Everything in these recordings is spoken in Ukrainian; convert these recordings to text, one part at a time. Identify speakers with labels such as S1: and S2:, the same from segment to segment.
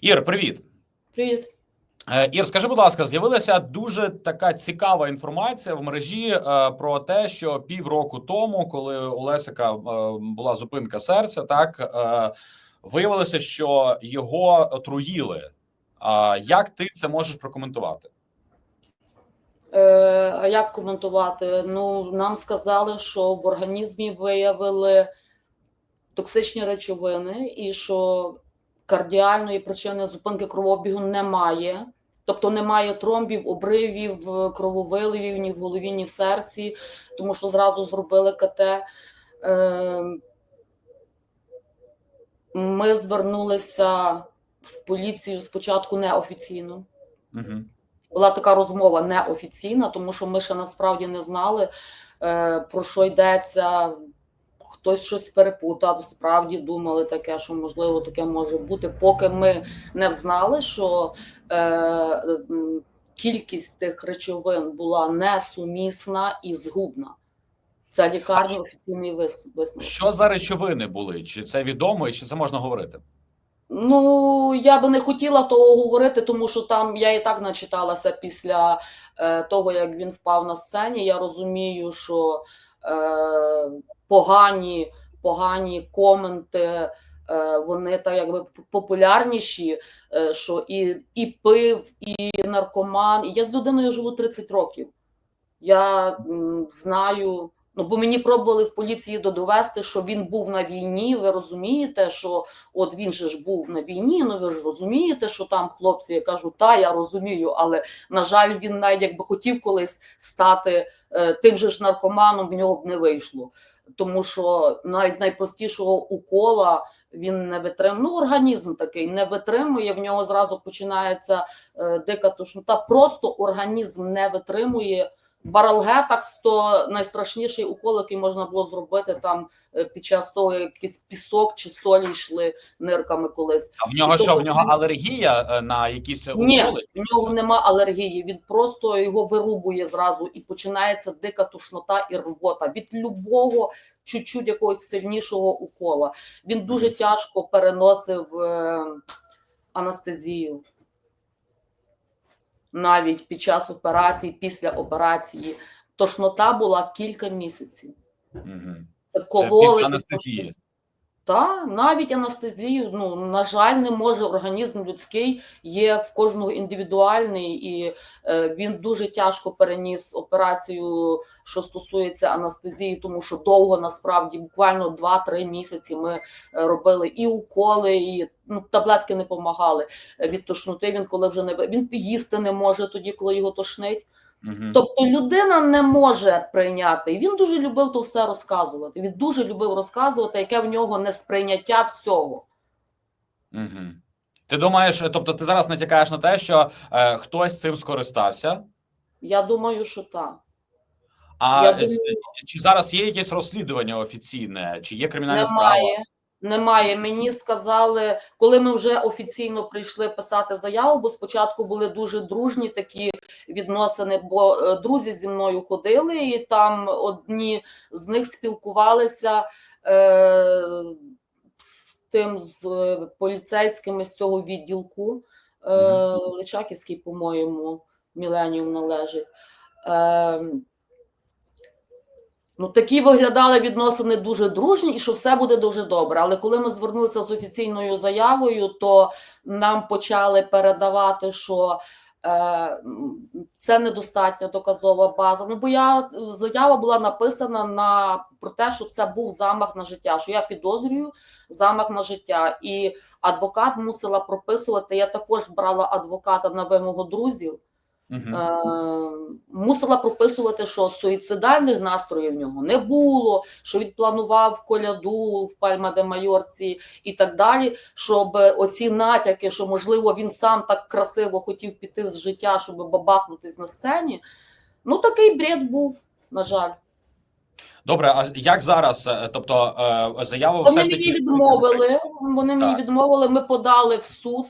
S1: Ір, привіт.
S2: Привіт.
S1: Е, Ір, скажи, будь ласка, з'явилася дуже така цікава інформація в мережі е, про те, що півроку тому, коли у Лесика е, була зупинка серця, так виявилося, що його отруїли. Як ти це можеш прокоментувати?
S2: Е, а як коментувати? Ну, нам сказали, що в організмі виявили токсичні речовини і що кардіальної причини зупинки кровообігу немає. Тобто немає тромбів, обривів, крововиливів ні в голові, ні в серці, тому що зразу зробили КТ. Е, Ми звернулися в поліцію спочатку неофіційно.
S1: Угу.
S2: Була така розмова неофіційна, тому що ми ще насправді не знали, е, про що йдеться. Хтось щось перепутав, справді думали таке, що можливо таке може бути, поки ми не взнали, що е, кількість тих речовин була несумісна і згубна. Це лікарня офіційний вис- висновок.
S1: Що за речовини були? Чи це відомо, і чи це можна говорити?
S2: Ну, я би не хотіла того говорити, тому що там я і так начиталася після е, того, як він впав на сцені. Я розумію, що е, погані, погані коменти. е, Вони так якби популярніші, е, що і, і пив, і наркоман. Я з людиною живу 30 років. Я знаю, ну бо мені пробували в поліції додовести, що він був на війні. Ви розумієте, що от він же ж був на війні. Ну ви ж розумієте, що там хлопці я кажу, та я розумію, але на жаль, він навіть якби хотів колись стати е, тим же ж наркоманом, в нього б не вийшло. Тому що навіть найпростішого укола він не витримує. Ну, організм такий не витримує. В нього зразу починається е, дика тошнота. Просто організм не витримує. Баралгетакс то найстрашніший укол, який можна було зробити там е, під час того, як якийсь пісок чи солі йшли нирками колись.
S1: А в нього що? В нього алергія е, на якісь
S2: Ні, в нього нема алергії. Він просто його вирубує зразу і починається дика тошнота і рвота від любого чуть-чуть якогось сильнішого укола. Він дуже тяжко переносив е, анестезію. Навіть під час операції, після операції, тошнота була кілька місяців.
S1: Угу.
S2: Це
S1: Це
S2: кололи.
S1: після анестезії.
S2: Та навіть анестезію, ну на жаль, не може організм людський є в кожного індивідуальний, і е, він дуже тяжко переніс операцію, що стосується анестезії, тому що довго насправді буквально 2-3 місяці ми е, робили і уколи, і ну, таблетки не допомагали від тошноти. Він коли вже не він їсти не може тоді, коли його тошнить.
S1: Угу.
S2: Тобто людина не може прийняти. І він дуже любив то все розказувати. Він дуже любив розказувати, яке в нього несприйняття всього.
S1: Угу. Ти думаєш, е, тобто ти зараз натякаєш на те, що е, хтось цим скористався?
S2: Я думаю, що так.
S1: А е,
S2: думаю-
S1: чи зараз є якесь розслідування офіційне, чи є кримінальна справа?
S2: Немає. Мені сказали, коли ми вже офіційно прийшли писати заяву, бо спочатку були дуже дружні такі відносини, бо е, друзі зі мною ходили, і там одні з них спілкувалися е, з тим з поліцейськими з цього відділку. Е, Личаківський, по-моєму, Міленіум належить. Е, Ну, такі виглядали відносини дуже дружні, і що все буде дуже добре. Але коли ми звернулися з офіційною заявою, то нам почали передавати, що е, це недостатня доказова база. Ну, бо я заява була написана на про те, що це був замах на життя. Що я підозрюю замах на життя, і адвокат мусила прописувати. Я також брала адвоката на вимогу друзів.
S1: Угу.
S2: Мусила прописувати, що суїцидальних настроїв в нього не було, що він планував коляду в Пальма де Майорці і так далі. Щоб оці натяки, що можливо він сам так красиво хотів піти з життя, щоб бабахнутись на сцені. Ну такий бред був, на жаль.
S1: Добре, а як зараз? Е, Тобто е, заяву
S2: Вони
S1: все ж
S2: мені відмовили. Вони мені відмовили. Ми подали в суд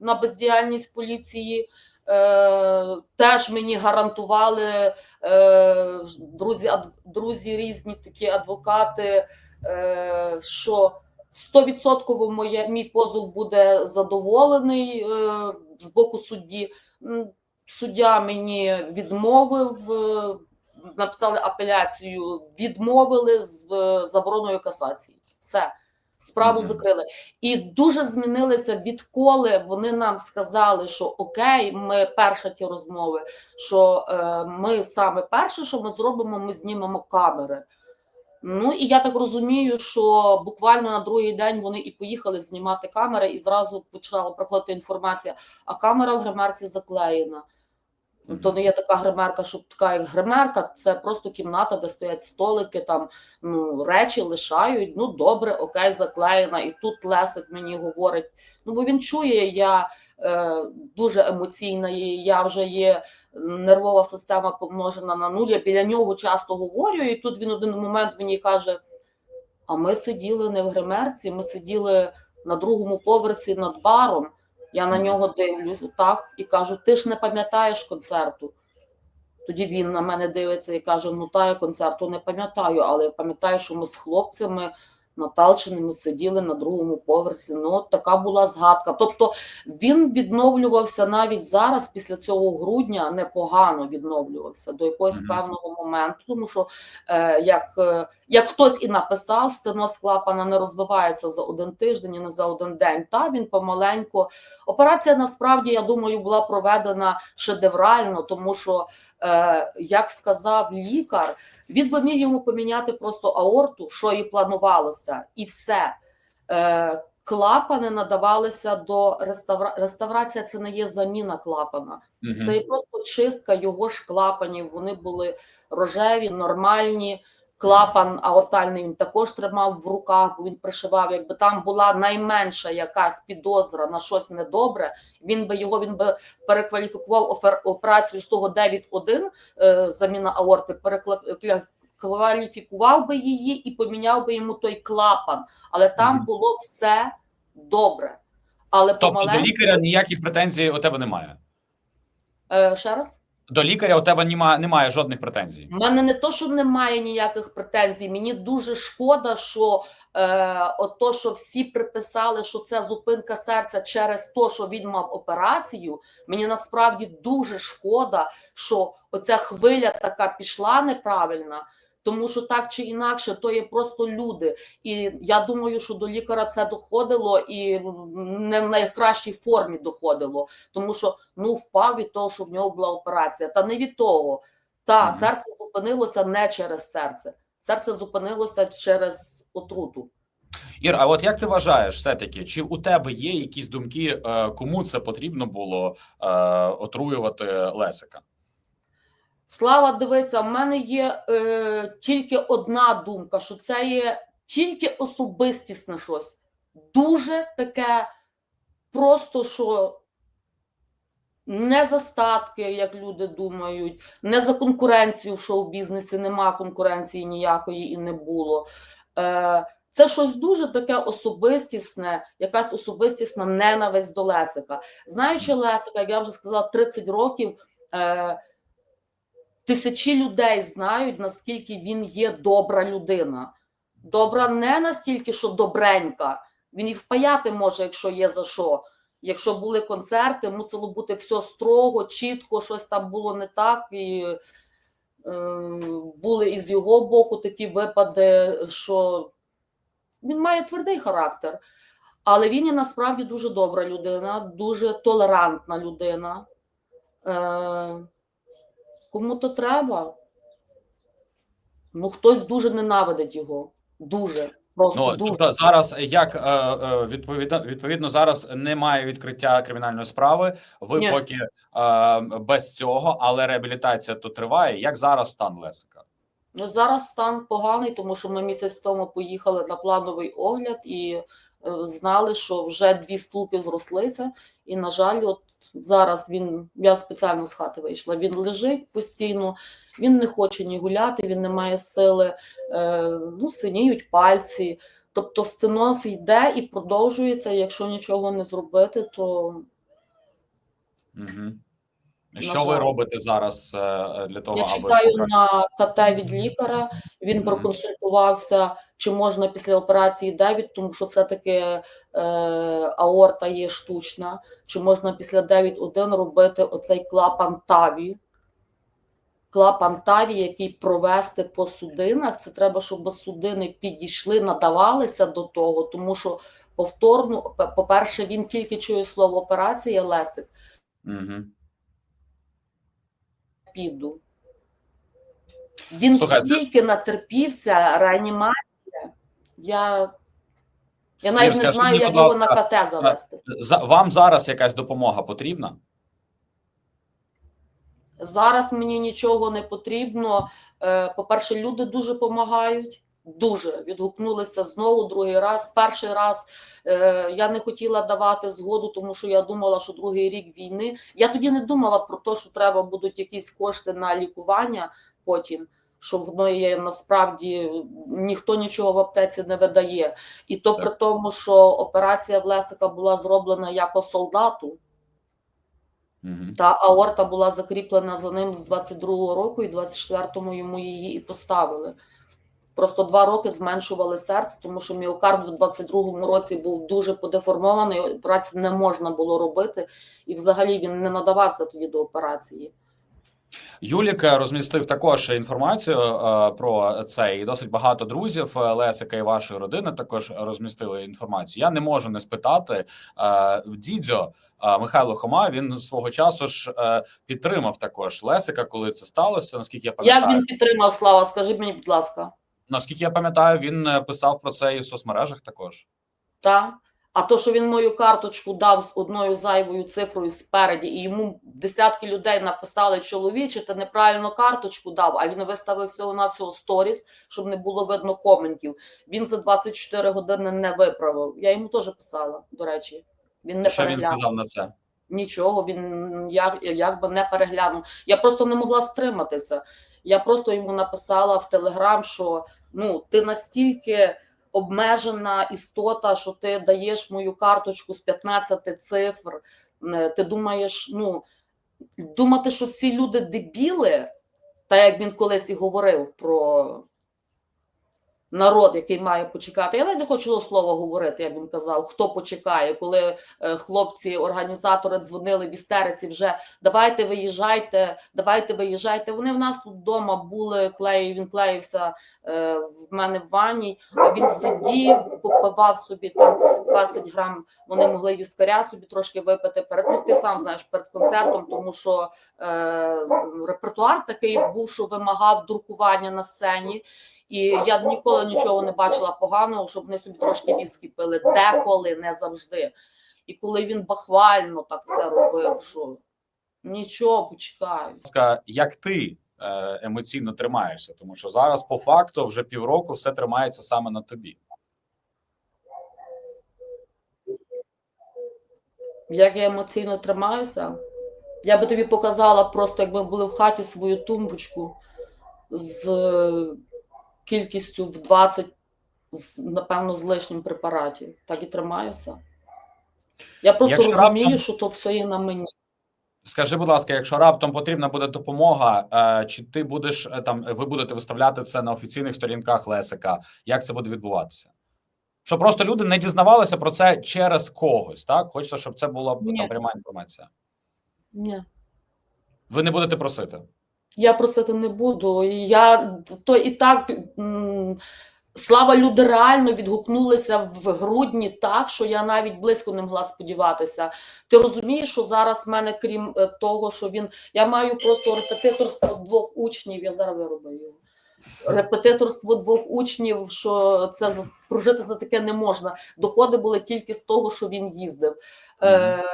S2: на бездіяльність поліції. Е, теж мені гарантували е, друзі, ад, друзі, різні такі адвокати, е, що Стовідсотково моє мій позов буде задоволений е, з боку судді. Суддя мені відмовив, е, написали апеляцію, відмовили з е, забороною касації. Все, справу закрили. І дуже змінилися відколи вони нам сказали, що окей, ми перша ті розмови, що е, ми саме перше, що ми зробимо, ми знімемо камери. Ну і я так розумію, що буквально на другий день вони і поїхали знімати камери, і зразу почала приходити інформація, а камера в гримерці заклеєна.
S1: Мгм.
S2: То не є така гримерка, що така як гримерка, це просто кімната, де стоять столики, там ну, речі лишають. Ну добре, окей, заклеєна. І тут Лесик мені говорить: ну бо він чує, я е, дуже емоційна, і я вже є нервова система помножена на нуль. Я біля нього часто говорю, і тут він один момент мені каже: а ми сиділи не в гримерці, ми сиділи на другому поверсі над баром. Я на нього дивлюсь так і кажу: ти ж не пам'ятаєш концерту. Тоді він на мене дивиться і каже: Ну та я концерту не пам'ятаю, але пам'ятаю, що ми з хлопцями Наталчиними сиділи на другому поверсі. Ну, от така була згадка. Тобто він відновлювався навіть зараз, після цього грудня, непогано відновлювався до якогось
S1: Мгм.
S2: певного моменту, тому що е, як, е, як хтось і написав, стеноз клапана не розбивається за один тиждень і не за один день. Та він помаленьку. Операція насправді, я думаю, була проведена шедеврально, тому що, е, як сказав лікар, він би міг йому поміняти просто аорту, що і планувалося, і все. Е, клапани надавалися до реставра... реставрація. Це не є заміна клапана.
S1: Мгм.
S2: Це є просто чистка його ж клапанів. Вони були рожеві, нормальні. Клапан аортальний він також тримав в руках, бо він пришивав. Якби там була найменша якась підозра на щось недобре, він би його він би перекваліфікував операцію з того 9.1 е, заміна аорти, перекваліфікував би її і поміняв би йому той клапан. Але там було все добре. Але
S1: Тобто до лікаря ніяких претензій у тебе немає.
S2: Е, ще раз?
S1: До лікаря у тебе немає, немає жодних претензій.
S2: У мене не то, що немає ніяких претензій. Мені дуже шкода, що е, от то, що всі приписали, що це зупинка серця через те, що він мав операцію. Мені насправді дуже шкода, що оця хвиля така пішла неправильна. Тому що так чи інакше, то є просто люди, і я думаю, що до лікаря це доходило і не в найкращій формі доходило, тому що ну впав від того, що в нього була операція, та не від того. Та
S1: Мгм.
S2: серце зупинилося не через серце, серце зупинилося через отруту.
S1: Ір, а от як ти вважаєш, все-таки, чи у тебе є якісь думки, е, кому це потрібно було е, отруювати Лесика?
S2: Слава, дивися, в мене є е, тільки одна думка, що це є тільки особистісне щось. Дуже таке просто, що не за статки, як люди думають, не за конкуренцію в шоу-бізнесі, нема конкуренції ніякої і не було. Е, це щось дуже таке особистісне, якась особистісна ненависть до Лесика. Знаючи Лесика, як я вже сказала, 30 років. Е, Тисячі людей знають, наскільки він є добра людина. Добра не настільки, що добренька. Він і впаяти може, якщо є за що. Якщо були концерти, мусило бути все строго, чітко, щось там було не так. І е, були і з його боку такі випади, що він має твердий характер. Але він і насправді дуже добра людина, дуже толерантна людина. Е, Кому то треба. Ну, хтось дуже ненавидить його. Дуже. Просто
S1: Ну
S2: дуже.
S1: тобто зараз як е, е, відповідно відповідно зараз немає відкриття кримінальної справи. Ви
S2: Ні.
S1: поки е, без цього, але реабілітація то триває. Як зараз стан Лесика?
S2: Ну, зараз стан поганий, тому що ми місяць тому поїхали на плановий огляд і знали, що вже дві стулки зрослися. І, на жаль, от зараз він, я спеціально з хати вийшла, він лежить постійно, він не хоче ні гуляти, він не має сили, е, ну, синіють пальці. Тобто стеноз йде і продовжується. Якщо нічого не зробити, то
S1: Угу. Що ви робите зараз е, для того,
S2: Я
S1: аби
S2: чекаю на КТ від лікаря. Він проконсультувався, чи можна після операції 9, тому що все-таки е, аорта є штучна, чи можна після 9.1 робити оцей клапан Таві. Клапан Таві, який провести по судинах, це треба, щоб судини підійшли, надавалися до того, тому що повторно, по- по-перше, він тільки чує слово операція Лесик,
S1: Мгм.
S2: Піду. Він
S1: Слухай,
S2: стільки натерпівся, реанімація. Я, я навіть
S1: Ір,
S2: не знаю, як його на КТ завести.
S1: За вам зараз якась допомога потрібна?
S2: Зараз мені нічого не потрібно. Е, По-перше, люди дуже допомагають. Дуже відгукнулися знову другий раз. Перший раз е, я не хотіла давати згоду, тому що я думала, що другий рік війни. Я тоді не думала про те, що треба будуть якісь кошти на лікування потім. Що воно є насправді ніхто нічого в аптеці не видає. І то
S1: Так.
S2: при тому, що операція в Лесика була зроблена як по солдату.
S1: Мгм.
S2: Та аорта була закріплена за ним з 22-го року, і 24-му йому її і поставили. Просто два роки зменшували серце, тому що міокард в 22-му році був дуже подеформований, операцію не можна було робити, і взагалі він не надавався тоді до операції.
S1: Юлік е, розмістив також інформацію е, про це, і досить багато друзів е, Лесика і вашої родини також розмістили інформацію. Я не можу не спитати. Дідьо Михайло Хома він свого часу ж підтримав також Лесика, коли це сталося. Наскільки я
S2: Як він підтримав Слава? Скажіть мені, будь ласка,
S1: наскільки я пам'ятаю, він е, писав про це і в соцмережах також.
S2: та? А то, що він мою карточку дав з одною зайвою цифрою спереді, і йому десятки людей написали чоловіче, ти неправильно карточку дав, а він виставив всього на всього сторіс, щоб не було видно коментів. Він за 24 години не виправив. Я йому теж писала, до речі. Він не
S1: Що він
S2: переглянув.
S1: сказав на це?
S2: Нічого, він як, як би не переглянув. Я просто не могла стриматися. Я просто йому написала в Телеграм, що ну, ти настільки обмежена істота, що ти даєш мою карточку з 15 цифр. Е, Ти думаєш, ну думати, що всі люди дебіли, та як він колись і говорив про народ, який має почекати. Я навіть не хочу слова говорити, як він казав, хто почекає, коли е, хлопці, організатори дзвонили в істериці вже давайте виїжджайте, давайте виїжджайте. Вони в нас тут вдома були, клеїв, він клеївся е, в мене в ванні, він сидів, попивав собі там 20 грам, вони могли віскаря собі трошки випити перед, ну, ти сам знаєш, перед концертом, тому що е, репертуар такий був, що вимагав друкування на сцені. І я ніколи нічого не бачила поганого, щоб вони собі трошки віскі пили. Деколи, не завжди. І коли він бахвально так це робив, що нічого,
S1: ласка, як ти е, емоційно тримаєшся? Тому що зараз, по факту, вже півроку все тримається саме на тобі.
S2: Як я емоційно тримаюся, я би тобі показала просто, якби були в хаті свою тумбочку з кількістю в 20, напевно, з лишнім препаратів. Так і тримаюся. Я просто
S1: Якщо
S2: розумію,
S1: раптом-
S2: що то все є на мені.
S1: Скажи, будь ласка, якщо раптом потрібна буде допомога, е, чи ти будеш е, там, ви будете виставляти це на офіційних сторінках Лесика? Як це буде відбуватися? Щоб просто люди не дізнавалися про це через когось, так? Хочеться, щоб це була
S2: Ні.
S1: там пряма інформація.
S2: Ні.
S1: Ви не будете просити.
S2: Я просити не буду. Я то і так слава люди реально відгукнулися в грудні так, що я навіть близько не могла сподіватися. Ти розумієш, що зараз в мене, крім е, того, що він я маю просто репетиторство двох учнів. Я зараз вироблю його. Репетиторство двох учнів, що це прожити за таке не можна. Доходи були тільки з того, що він їздив. Е,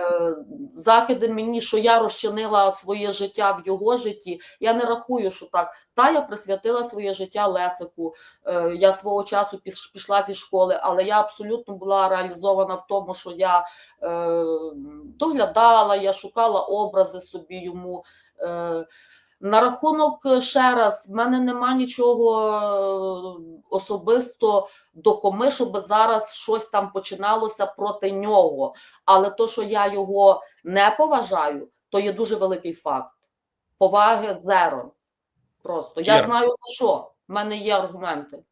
S2: закиди мені, що я розчинила своє життя в його житті. Я не рахую, що так. Та я присвятила своє життя Лесику. Е, я свого часу пішла зі школи, але я абсолютно була реалізована в тому, що я е, доглядала, я шукала образи собі йому. Е, на рахунок е, ще раз, в мене нема нічого е, особисто до Хоми, щоб зараз щось там починалося проти нього. Але то, що я його не поважаю, то є дуже великий факт. Поваги зеро. Просто я
S1: Ір.
S2: знаю за що. В мене є аргументи.